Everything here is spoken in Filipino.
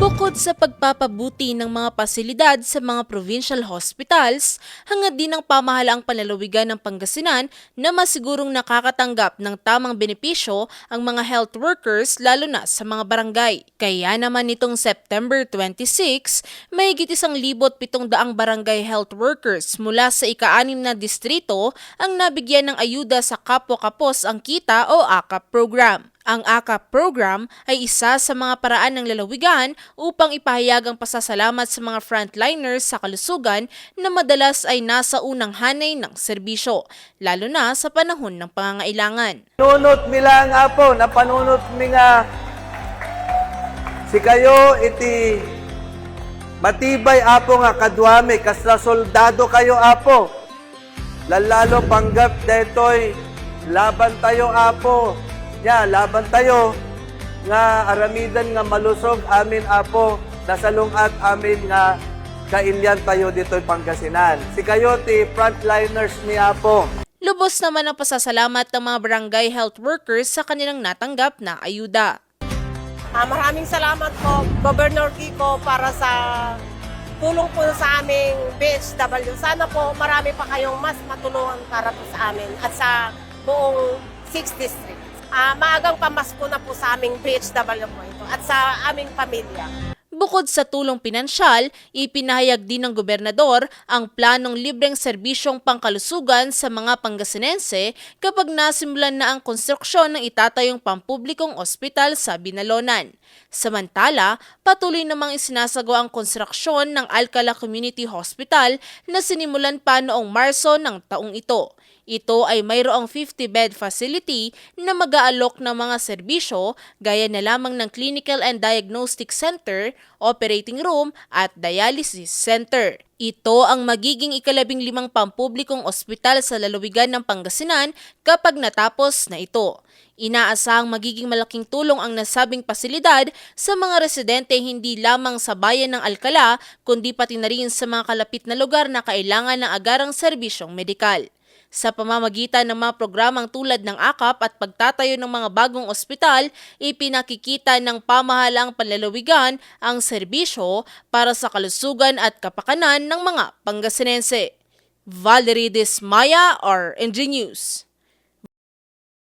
Bukod sa pagpapabuti ng mga pasilidad sa mga provincial hospitals, hangad din ng pamahalaang panlalawigan ng Pangasinan na masigurong nakakatanggap ng tamang benepisyo ang mga health workers lalo na sa mga barangay. Kaya naman nitong September 26, may higit isang libot pitong daang barangay health workers mula sa ika-anim na distrito ang nabigyan ng ayuda sa Kapwa Kapos ang Kita o AKAP program. Ang AKAP program ay isa sa mga paraan ng lalawigan upang ipahayag ang pasasalamat sa mga frontliners sa kalusugan na madalas ay nasa unang hanay ng serbisyo, lalo na sa panahon ng pangangailangan. Panunot mi lang apo, napanunot nga si kayo iti matibay apo nga kadwami, kasla soldado kayo apo. Lalalo panggap detoy, laban tayo apo. Ya, laban tayo nga aramidan nga malusog amin apo, nasalungat amin nga kailyan tayo dito'y Pangasinan. Si kayo ti frontliners ni apo. Lubos naman ang pasasalamat ng mga barangay health workers sa kanilang natanggap na ayuda. Ah, maraming salamat po, Governor Kiko, para sa tulong po sa aming BHW. Sana po marami pa kayong mas matulungan para po sa amin at sa buong 6th District. Ah, maagang pamasko na po sa aming BHW po ito at sa aming pamilya. Bukod sa tulong pinansyal, ipinahayag din ng gobernador ang planong libreng serbisyong pangkalusugan sa mga Pangasinense kapag nasimulan na ang konstruksyon ng itatayong pampublikong ospital sa Binalonan. Samantala, patuloy namang isinasagawa ang konstruksyon ng Alcala Community Hospital na sinimulan pa noong Marso ng taong ito. Ito ay mayroong 50-bed facility na mag-aalok ng mga serbisyo gaya na lamang ng Clinical and Diagnostic Center, Operating Room at Dialysis Center. Ito ang magiging ikalabing limang pampublikong ospital sa lalawigan ng Pangasinan kapag natapos na ito. Inaasahang magiging malaking tulong ang nasabing pasilidad sa mga residente hindi lamang sa bayan ng Alcala kundi pati na rin sa mga kalapit na lugar na kailangan ng agarang serbisyong medikal sa pamamagitan ng mga programang tulad ng AKAP at pagtatayo ng mga bagong ospital, ipinakikita ng pamahalang panlalawigan ang serbisyo para sa kalusugan at kapakanan ng mga Pangasinense. Valerie Desmaya, RNG News.